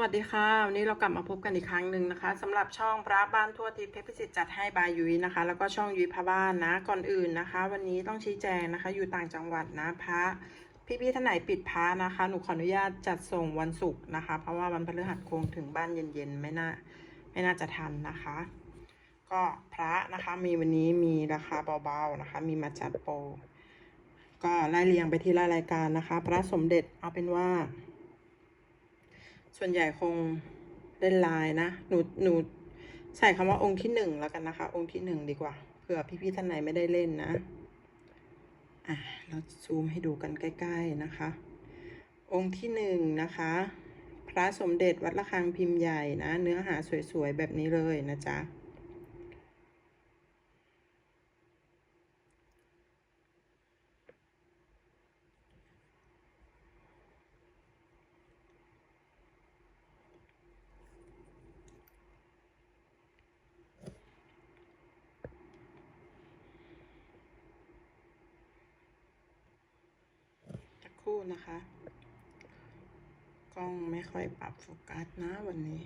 วัสดีค่ะวันนี้เรากลับมาพบกันอีกครั้งหนึ่งนะคะสำหรับช่องพระบ้านทั่วทิศเพชรพิสิทธิ์จัดให้บายยุ้ยนะคะ แล้วก็ช่องยุ้ยพระบ้านนะก่อนอื่นนะคะ วันนี้ต้องชี้แจงนะคะ อยู่ต่างจังหวัดนะพระพี่ๆท่านไหนปิดพระนะคะ หนูขออนุญาตจัดส่งวันศุกร์นะคะ เพราะว่าวันพฤหัสคงถึงบ้านเย็นๆไม่น่าไม่น่าจะทันนะคะ ก็พระนะคะมีวันนี้มีราคาเบาๆนะคะ มีมาจัดโปรก็ไล่เรียงไปทีละรายการนะคะ พระสมเด็จเอาเป็นว่า ส่วนใหญ่คงเล่นลายนะ หนูหนูใส่คำว่าองค์ที่หนึ่งแล้วกันนะคะ องค์ที่หนึ่งดีกว่าเผื่อพี่ๆท่านไหนไม่ได้เล่นนะ อะเราซูมให้ดูกันใกล้ๆนะคะ องค์ที่หนึ่งนะคะ พระสมเด็จวัดระฆังพิมพ์ใหญ่นะ เนื้อหาสวยๆ แบบนี้เลยนะจ๊ะ สักครู่นะคะ กล้องไม่ ค่อยปรับโฟกัสนะวันนี้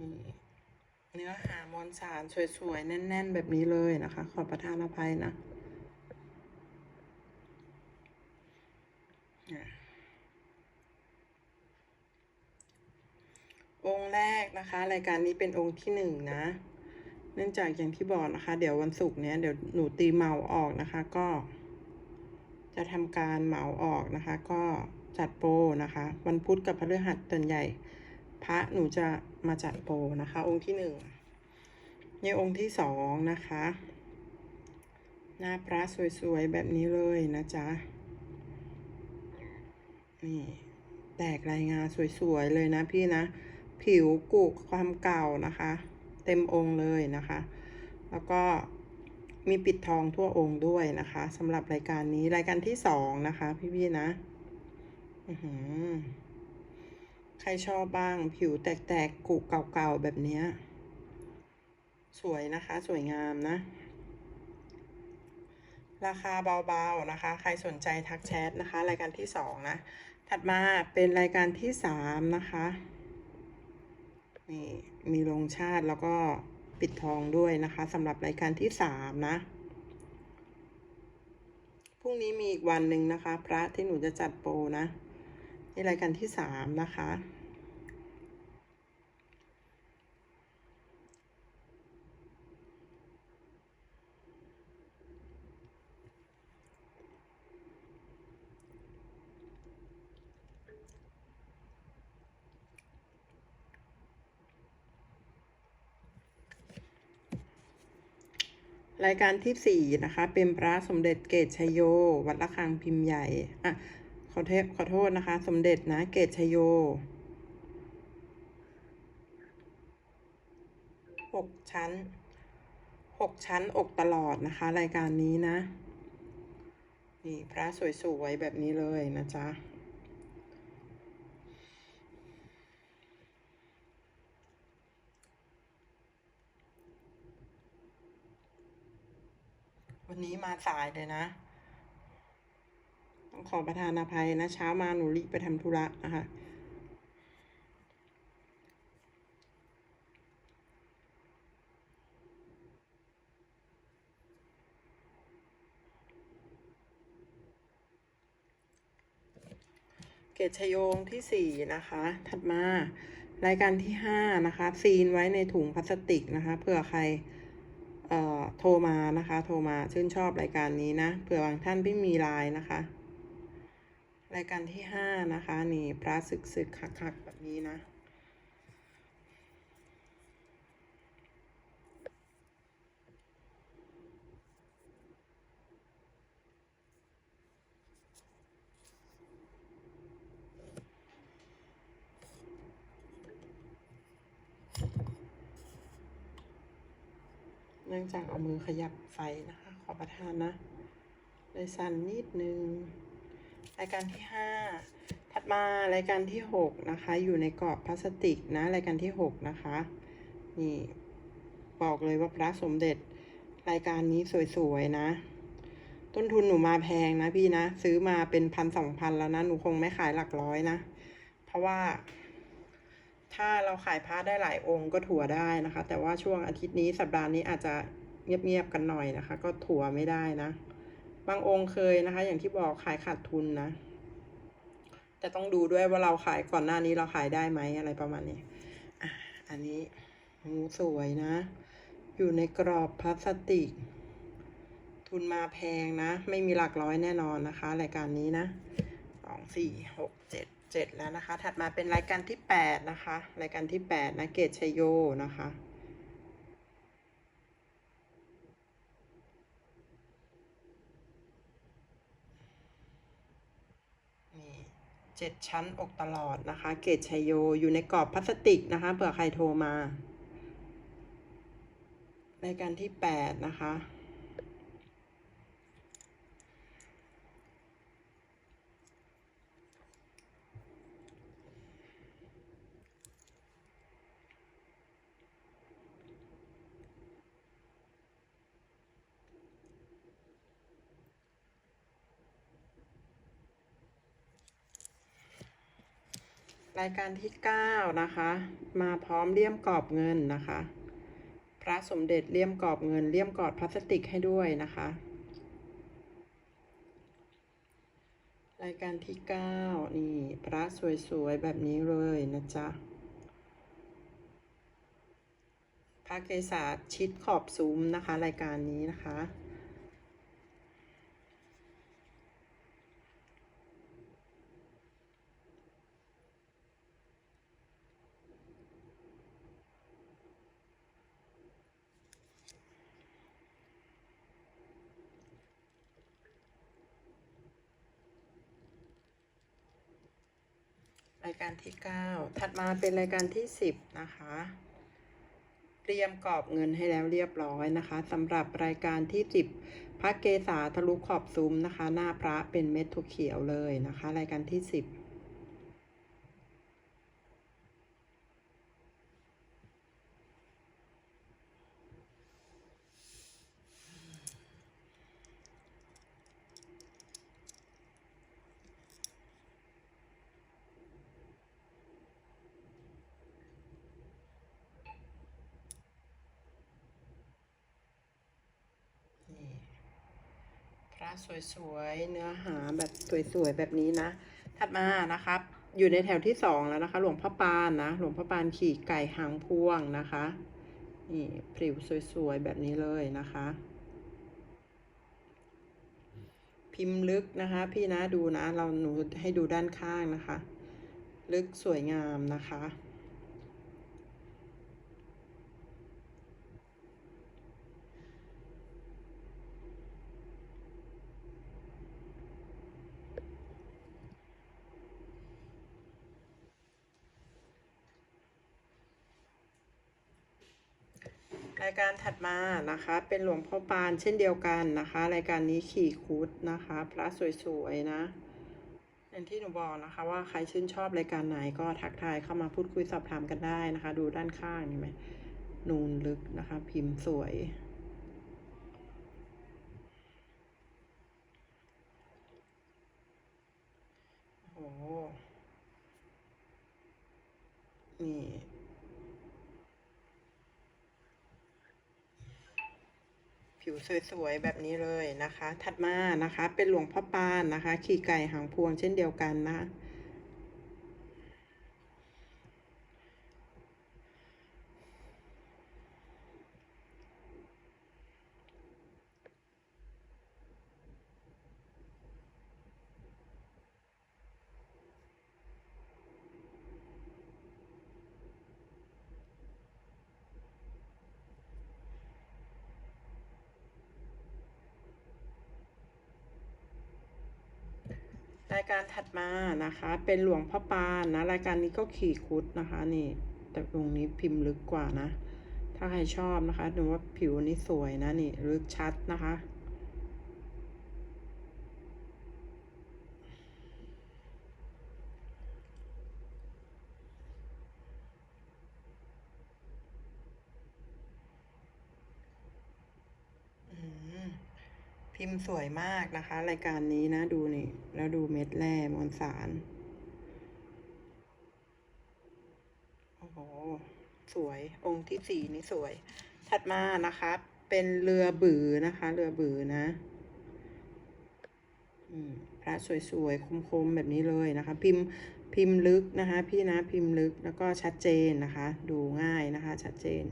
นี่เนื้อหามวลสารสวยๆ แน่น ๆ แบบนี้เลยนะคะ ขอประทานอภัยนะองค์แรกนะคะ รายการนี้เป็นองค์ที่หนึ่งนะ เนื่องจากอย่างที่บอกนะคะ เดี๋ยววันศุกร์เนี้ยเดี๋ยวหนูตีเมาออกนะคะก็ จะทำการเหมาออกนะคะ ก็จัดโปรนะคะ วันพุธกับพฤหัสส่วนใหญ่ พระหนูจะมาจัดโปรนะคะ องค์ที่หนึ่งในองค์ที่สองนะคะ หน้าพระสวยๆ แบบนี้เลยนะจ๊ะ นี่แตกรายงานสวยๆ เลยนะพี่นะ ผิวกุความเก่านะคะ เต็มองค์เลยนะคะ แล้วก็ มีปิดทองทั่วองค์ด้วยนะคะสำหรับรายการนี้รายการที่สองนะคะ พี่ๆนะใครชอบบ้าง ผิวแตกๆกุเก่าๆแบบนี้สวยนะคะ สวยงามนะ ราคาเบาๆนะคะ ใครสนใจทักแชทนะคะ รายการที่สองนะ ถัดมาเป็นรายการที่สามนะคะ นี่มีลงชาติแล้วก็ ปิดทองด้วยนะคะสำหรับรายการที่สามนะ พรุ่งนี้มีอีกวันหนึ่งนะคะ พระที่หนูจะจัดโปรนะ ในรายการที่สามนะคะ รายการที่สี่นะคะ เป็นพระสมเด็จเกตชโย วัดระฆังพิมพ์ใหญ่ อะ ขอเทขอโทษนะคะ สมเด็จนะ เกตชโยหกชั้นหกชั้นอกตลอดนะคะ รายการนี้นะ นี่พระสวยๆแบบนี้เลยนะจ๊ะ วันนี้มาสายเลยนะ ต้องขอประทานอภัยนะ เช้ามาหนูรีบไปทำธุระนะคะเกตชโยงที่สี่นะคะ ถัดมารายการที่ห้านะคะ ซีนไว้ในถุงพลาสติกนะคะ เผื่อใคร โทรมานะคะ โทรมาชื่นชอบรายการนี้นะเผื่อบางท่านไม่มีไลน์นะคะ รายการที่ห้านะคะ นี่พระศึกศึกคักคักๆแบบนี้นะ เนื่องจากเอามือขยับไฟนะคะ ขอประทานนะ เลยสั่นนิดนึง รายการที่ห้าถัดมารายการที่หกนะคะ อยู่ในกรอบพลาสติกนะ รายการที่หกนะคะ นี่บอกเลยว่าพระสมเด็จรายการนี้สวยๆนะ ต้นทุนหนูมาแพงนะพี่นะ ซื้อมาเป็นพันสองพันแล้วนะ หนูคงไม่ขายหลักร้อยนะ เพราะว่า ถ้าเราขายพระได้หลายองค์ก็ถั่วได้นะคะ แต่ว่าช่วงอาทิตย์นี้สัปดาห์นี้อาจจะเงียบๆกันหน่อยนะคะ ก็ถั่วไม่ได้นะ บางองค์เคยนะคะ อย่างที่บอกขายขาดทุนนะ แต่ต้องดูด้วยว่าเราขายก่อนหน้านี้เราขายได้ไหมอะไรประมาณนี้อะอันนี้งูสวยนะ อยู่ในกรอบพลาสติก ทุนมาแพงนะ ไม่มีหลักร้อยแน่นอนนะคะ รายการนี้นะสองสี่หกเจ็ด เจ็ดแล้วนะคะ ถัดมาเป็นรายการที่แปดนะคะ รายการที่แปดนะเกตชัยโยนะคะ นี่เจ็ดชั้นอกตลอดนะคะ เกตชัยโยอยู่ในกรอบพลาสติกนะคะเผื่อใครโทรมา รายการที่แปดนะคะ รายการที่เก้านะคะ มาพร้อมเลี่ยมกรอบเงินนะคะ พระสมเด็จเลี่ยมกรอบเงินเลี่ยมกรอบพลาสติกให้ด้วยนะคะ รายการที่เก้านี่พระสวยๆ แบบนี้เลยนะจ๊ะ พระเกศาชิดขอบซุ้มนะคะ รายการนี้นะคะ รายการที่ 9 ถัดมาเป็นรายการที่ 10 นะคะเตรียมกรอบเงินให้แล้วเรียบร้อยนะคะสำหรับรายการที่ 10 พระเกศาทะลุขอบซุ้มนะคะ หน้าพระเป็นเม็ดถั่วเขียวเลยนะคะ รายการที่ 10 สวยๆ เนื้อหาแบบสวยๆ แบบนี้นะ ถัดมานะครับ อยู่ในแถวที่สองแล้วนะคะ หลวงพ่อปานนะ หลวงพ่อปานขี่ไก่หางพวงนะคะ นี่พริ้วสวยๆ แบบนี้เลยนะคะ พิมพ์ลึกนะคะ พี่นะดูนะ เราหนูให้ดูด้านข้างนะคะ ลึกสวยงามนะคะ รายการถัดมานะคะ เป็นหลวงพ่อปานเช่นเดียวกันนะคะ รายการนี้ขี่คุดนะคะ พระสวยๆนะอย่างที่หนูบอกนะคะ ว่าใครชื่นชอบรายการไหนก็ทักทายเข้ามาพูดคุยสอบถามกันได้นะคะ ดูด้านข้างเห็นไหมนูนลึกนะคะ พิมพ์สวย โอ้โหนี่ ผิวสวยๆแบบนี้เลยนะคะ ถัดมานะคะ เป็นหลวงพ่อปานนะคะ ขี่ไก่หางพวงเช่นเดียวกันนะ การถัดมานะคะ เป็นหลวงพ่อปานนะ รายการนี้ก็ขี่คุดนะคะ นี่ แต่ตรงนี้พิมพ์ลึกกว่านะ ถ้าใครชอบนะคะดูว่าผิวนี้สวยนะนี่ลึกชัดนะคะ อืม พิมพ์สวยมากนะคะ รายการนี้นะดูนี่ แล้วดูเม็ดแร่มวลสาร โอ้โห สวยองค์ที่สี่นี่สวย ถัดมานะคะ เป็นเรือบือนะคะ เรือบือนะอพระสวยๆ คมๆ แบบนี้เลยนะคะ พิมพ์พิมพ์ลึกนะคะ พี่นะพิมพ์ลึกแล้วก็ชัดเจนนะคะ ดูง่ายนะคะ ชัดเจน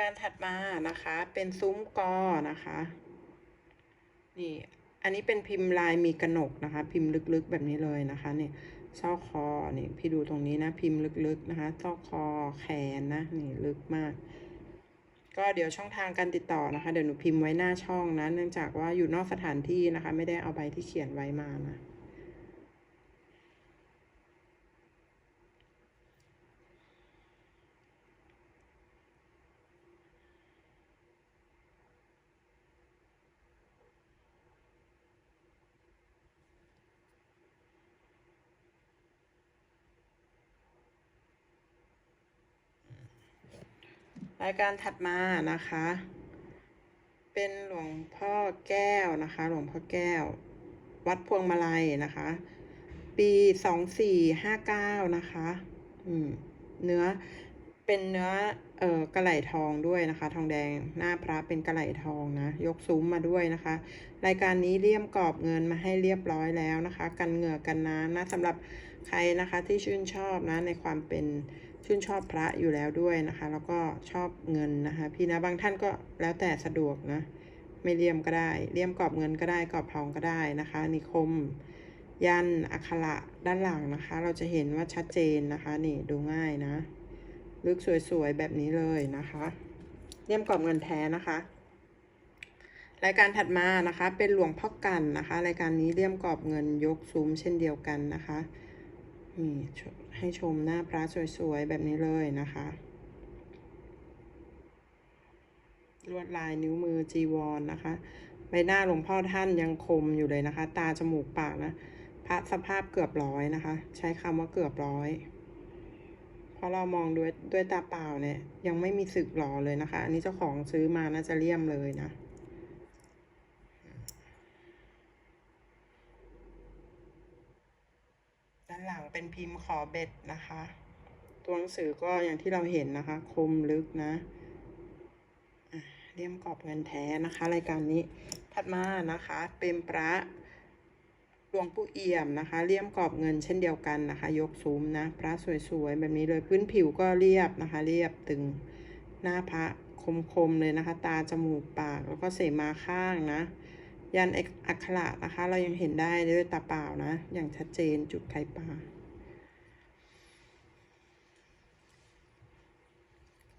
การถัดมานะคะ เป็นซุ้มกอนะคะ นี่ อันนี้เป็นพิมพ์ลายมีกระหนกนะคะ พิมพ์ลึกๆแบบนี้เลยนะคะเนี่ยซอกคอนี่พี่ดูตรงนี้นะ พิมพ์ลึกๆนะคะซอกคอแขนนะนี่ลึกมาก ก็เดี๋ยวช่องทางการติดต่อนะคะ เดี๋ยวหนูพิมพ์ไว้หน้าช่องนะ เนื่องจากว่าอยู่นอกสถานที่นะคะ ไม่ได้เอาใบที่เขียนไว้มานะ รายการถัดมานะคะ เป็นหลวงพ่อแก้วนะคะ หลวงพ่อแก้ว วัดพวงมาลัยนะคะ ปีสองสี่ห้าเก้านะคะ อืม เนื้อเป็นเนื้อ เอ่อกระไหลทองด้วยนะคะ ทองแดงหน้าพระเป็นกระไหลทองนะ ยกซุ้มมาด้วยนะคะ รายการนี้เลี่ยมกรอบเงินมาให้เรียบร้อยแล้วนะคะ กันเหงื่อกันน้ำนะสำหรับใครนะคะที่ชื่นชอบนะในความเป็น ชื่นชอบพระอยู่แล้วด้วยนะคะ แล้วก็ชอบเงินนะคะ พี่นะบางท่านก็แล้วแต่สะดวกนะ ไม่เลี่ยมก็ได้เลี่ยมกรอบเงินก็ได้กรอบทองก็ได้นะคะ นิคม ยันอักขระด้านหลังนะคะ เราจะเห็นว่าชัดเจนนะคะ นี่ดูง่ายนะ ลึกสวยๆแบบนี้เลยนะคะเลี่ยมกรอบเงินแท้นะคะรายการถัดมานะคะ เป็นหลวงพ่อกันนะคะ รายการนี้เลี่ยมกรอบเงินยกซุ้มเช่นเดียวกันนะคะ นี่ให้ชมหน้าพระสวยๆ แบบนี้เลยนะคะ ลวดลายนิ้วมือจีวรนนะคะ ใบหน้าหลวงพ่อท่านยังคมอยู่เลยนะคะ ตาจมูกปากนะ พระสภาพเกือบร้อยนะคะ ใช้คำว่าเกือบร้อยเพราะเรามองด้วยด้วยตาเปล่าเนี่ย ยังไม่มีสึกหล่อเลยนะคะ อันนี้เจ้าของซื้อมาน่าจะเลี่ยมเลยนะ ด้าน หลังเป็นพิมพ์ขอเบ็ดนะคะ ตัวหนังสือก็อย่างที่เราเห็นนะคะ คมลึกนะเลี่ยมกรอบเงินแท้นะคะ รายการนี้ถัดมานะคะ เป็นพระหลวงปู่เอี่ยมนะคะเลี่ยมกรอบเงินเช่นเดียวกันนะคะ ยกซุ้มนะพระสวยๆแบบนี้เลยพื้นผิวก็เรียบนะคะ เรียบตึงหน้าพระคมๆเลยนะคะ ตาจมูกปากแล้วก็เสมาข้างนะ ยันเอกอักขระนะคะ เรายังเห็นได้ด้วยตาเปล่านะ อย่างชัดเจนจุดไข่ปลา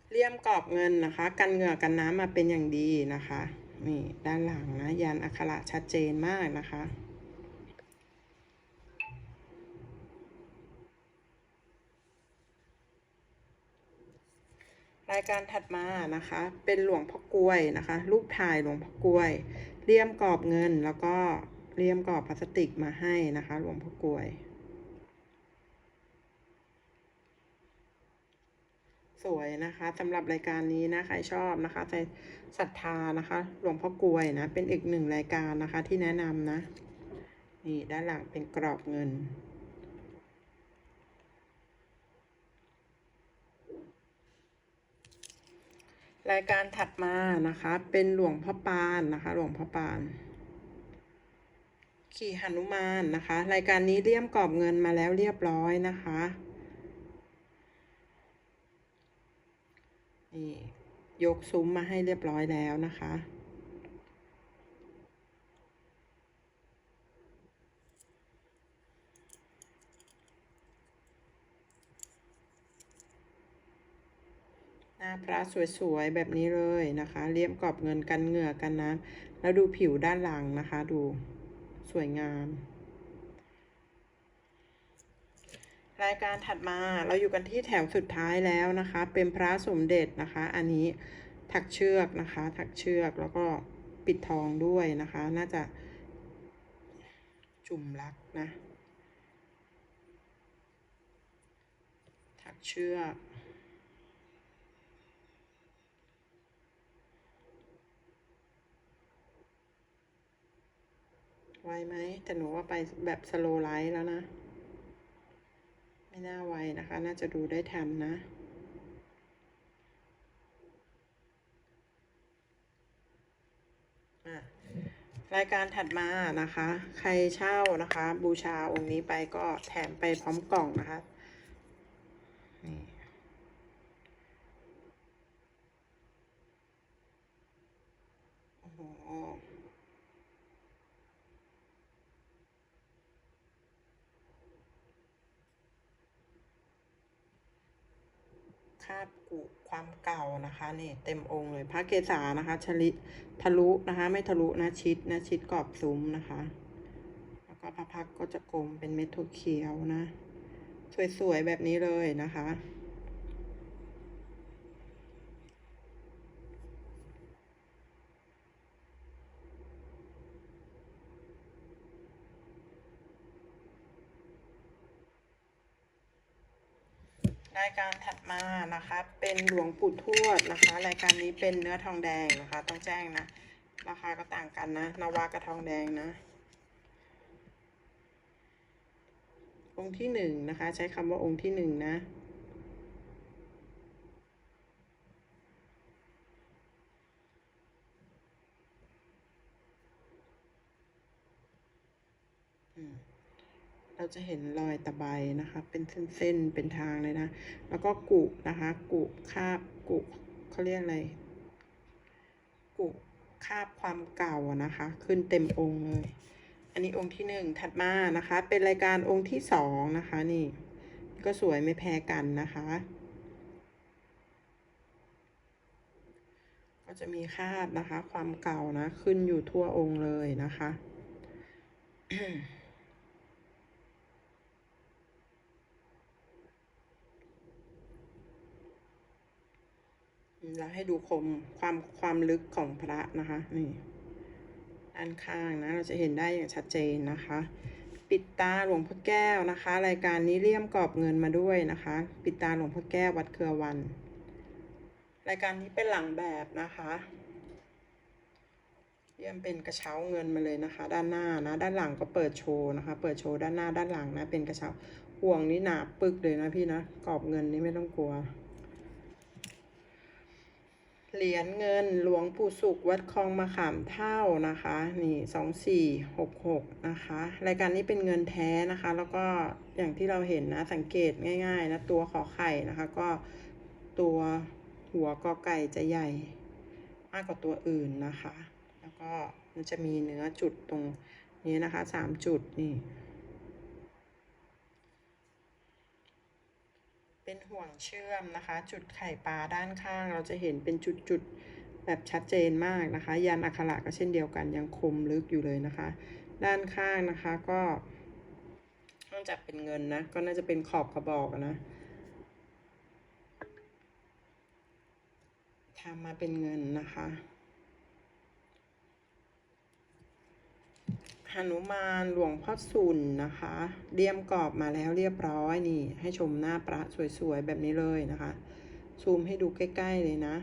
เลี่ยมกรอบเงินนะคะ กันเหงื่อกันน้ำมาเป็นอย่างดีนะคะ นี่ด้านหลังนะ ยันอักขระชัดเจนมากนะคะ รายการถัดมานะคะ เป็นหลวงพ่อกล้วยนะคะ รูปถ่ายหลวงพ่อกล้วยเลี่ยมกรอบเงินแล้วก็เลี่ยมกรอบพลาสติกมาให้นะคะ หลวงพ่อกล้วย สวยนะคะสำหรับรายการนี้นะใครชอบนะคะใครศรัทธานะคะ หลวงพ่อกล้วยนะ เป็นอีกหนึ่งรายการนะคะที่แนะนำนะ นี่ด้านหลังเป็นกรอบเงิน รายการถัดมานะคะ เป็นหลวงพ่อปานนะคะ หลวงพ่อปาน ขี่หนุมานนะคะ รายการนี้เลี่ยมกรอบเงินมาแล้วเรียบร้อยนะคะนี่ยกซุ้มมาให้เรียบร้อยแล้วนะคะ พระสวยๆแบบนี้เลยนะคะ เลี่ยมกรอบเงินกันเหงื่อกันน้ำแล้วดูผิวด้านหลังนะคะ ดูสวยงาม รายการถัดมาเราอยู่กันที่แถวสุดท้ายแล้วนะคะ เป็นพระสมเด็จนะคะ อันนี้ถักเชือกนะคะ ถักเชือกแล้วก็ปิดทองด้วยนะคะ น่าจะจุ่มรักนะ ถักเชือก ไวไหมแต่หนูว่าไปแบบสโลไลท์แล้วนะ ไม่น่าไวนะคะ น่าจะดูได้ทันนะอะรายการถัดมานะคะ ใครเช่านะคะ บูชาองค์นี้ไปก็แถมไปพร้อมกล่องนะคะนี่โอ้โห คาบกุความเก่านะคะนี่เต็มองค์เลยพระเกศานะคะชลิทะลุนะคะ ไม่ทะลุนะชิดนะชิดกรอบซุ้มนะคะ แล้วก็พระพักก็จะกลมเป็นเม็ดถั่วเขียวนะ สวยๆแบบนี้เลยนะคะ รายการถัดมานะคะ เป็นหลวงปู่ทวดนะคะ รายการนี้เป็นเนื้อทองแดงนะคะ ต้องแจ้งนะ ราคาก็ต่างกันนะนาวากับทองแดงนะองค์ที่หนึ่งนะคะ ใช้คำว่าองค์ที่หนึ่งนะ เราจะเห็นรอยตะไบนะคะ เป็นเส้นๆ เป็นทางเลยนะ แล้วก็กุนะคะ กุคาบกุเขาเรียกอะไร กุคาบความเก่านะคะ ขึ้นเต็มองค์เลย อันนี้องค์ที่หนึ่งถัดมานะคะ เป็นรายการองค์ที่สองนะคะ นี่ ก็สวยไม่แพ้กันนะคะ ก็จะมีคาบนะคะ ความเก่านะ ขึ้นอยู่ทั่วองค์เลยนะคะ แล้วให้ดูคมความความลึกของพระนะคะนี่ด้านข้างนะเราจะเห็นได้อย่างชัดเจนนะคะ ปิดตาหลวงพ่อแก้วนะคะ รายการนี้เลี่ยมกรอบเงินมาด้วยนะคะ ปิดตาหลวงพ่อแก้ววัดเครือวัน รายการนี้เป็นหลังแบบนะคะเลี่ยมเป็นกระเช้าเงินมาเลยนะคะ ด้านหน้านะ ด้านหลังก็เปิดโชว์นะคะ เปิดโชว์ด้านหน้าด้านหลังนะเป็นกระเช้าห่วงนี่หนาปึกเลยนะพี่นะกรอบเงินนี่ไม่ต้องกลัว เหรียญเงินหลวงปู่สุขวัดคลองมะขามเท่านะคะ นี่สองสี่หกหกนะคะ รายการนี้เป็นเงินแท้นะคะ แล้วก็อย่างที่เราเห็นนะสังเกตง่าย ๆ นะ ตัวขอไข่นะคะ ก็ตัวหัวกอไก่จะใหญ่มากกว่าตัวอื่นนะคะ แล้วก็มันจะมีเนื้อจุดตรงนี้นะคะสามจุดนี่ เป็นห่วงเชื่อมนะคะ จุดไข่ปลาด้านข้าง เราจะเห็นเป็นจุดๆแบบชัดเจนมากนะคะ ยันอักขระก็เช่นเดียวกันยังคมลึกอยู่เลยนะคะ ด้านข้างนะคะก็นอกจากเป็นเงินนะ ก็น่าจะเป็นขอบกระบอกนะทำมาเป็นเงินนะคะ หนุมานหลวงพ่อสุนนะคะเรียมกรอบมาแล้วเรียบร้อยนี่ ให้ชมหน้าพระสวยๆ แบบนี้เลยนะคะ ซูมให้ดูใกล้ ๆ เลยนะ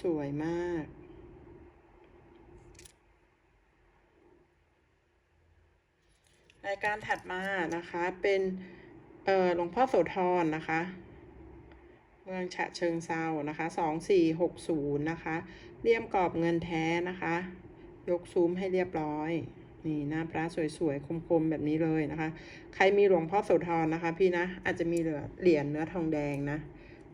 สวยมาก ราย การถัดมานะคะ เป็นเอ่อหลวงพ่อโสธรนะคะ เมืองฉะเชิงเซานะคะสองสี่หกศูนย์นะคะเลี่ยมกรอบเงินแท้นะคะ ยกซูมให้เรียบร้อย นี่หน้าพระสวยๆ คมๆ แบบนี้เลยนะคะ ใครมีหลวงพ่อโสธรนะคะ พี่นะอาจจะมีเหลือเหรียญเนื้อทองแดงนะ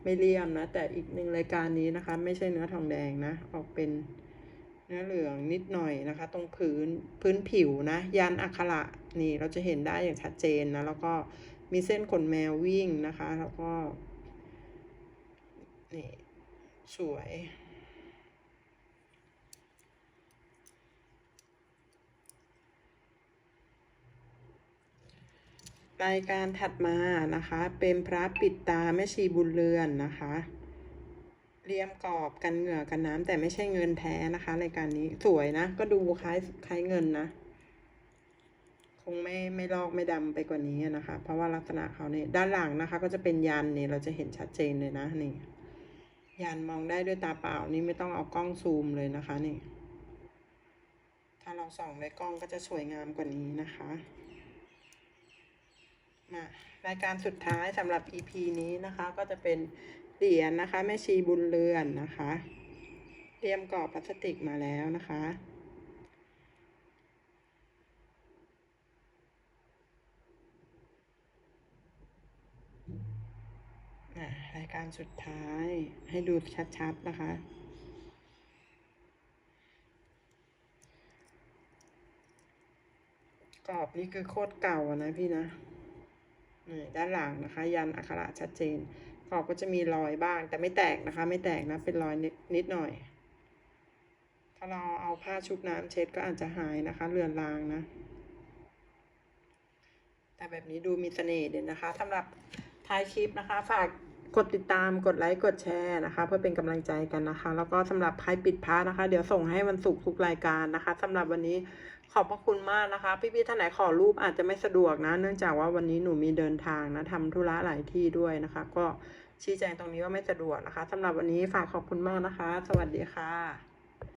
ไม่เลี่ยมนะ แต่อีกหนึ่งรายการนี้นะคะ ไม่ใช่เนื้อทองแดงนะ ออกเป็น นื้อเหลืองนิดหน่อยนะคะ ตรงพื้นพื้นผิวนะ ยันอักขระนี่เราจะเห็นได้อย่างชัดเจนนะ แล้วก็มีเส้นขนแมววิ่งนะคะ แล้วก็นี่สวยรายการถัดมานะคะ เป็นพระปิดตาแม่ชีบุญเรือนนะคะ เรียมกรอบกันเหงื่อกันน้ำแต่ไม่ใช่เงินแท้นะคะรายการนี้สวยนะ ก็ดูคล้ายคล้ายเงินนะ คงไม่ไม่ลอกไม่ดำไปกว่านี้นะคะ เพราะว่าลักษณะเขาเนี่ยด้านหลังนะคะ ก็จะเป็นยันเนี่ยเราจะเห็นชัดเจนเลยนะนี่ยันมองได้ด้วยตาเปล่านี่ไม่ต้องเอากล้องซูมเลยนะคะนี่ถ้าเราส่องด้วยกล้องก็จะสวยงามกว่านี้นะคะมารายการสุดท้ายสำหรับ EP นี้นะคะ ก็จะเป็น เหรียญนะคะ แม่ชีบุญเรือนนะคะ เตรียมกรอบพลาสติกมาแล้วนะคะรายการสุดท้ายให้ดูชัดๆนะคะ กรอบนี่คือโคตรเก่านะพี่นะนี่ด้านหลังนะคะ ยันอักขระชัดเจน กรอบก็จะมีรอยบ้าง แต่ไม่แตกนะคะ ไม่แตกนะเป็นรอยนิดนิดหน่อย ถ้าเราเอาผ้าชุบน้ำเช็ดก็อาจจะหายนะคะเลือนลางนะ แต่แบบนี้ดูมีเสน่ห์เด่นนะคะสำหรับท้ายคลิปนะคะ ฝากกดติดตามกดไลค์กดแชร์นะคะ เพื่อเป็นกำลังใจกันนะคะ แล้วก็สำหรับใครปิดพาร์ทนะคะ เดี๋ยวส่งให้วันศุกร์ทุกรายการนะคะสำหรับวันนี้ ขอบพระคุณมากนะคะ พี่ๆท่านไหนขอรูปอาจจะไม่สะดวกนะ เนื่องจากว่าวันนี้หนูมีเดินทางนะทำธุระหลายที่ด้วยนะคะ ก็ชี้แจงตรงนี้ว่าไม่สะดวกนะคะสำหรับวันนี้ฝากขอบคุณมากนะคะ สวัสดีค่ะ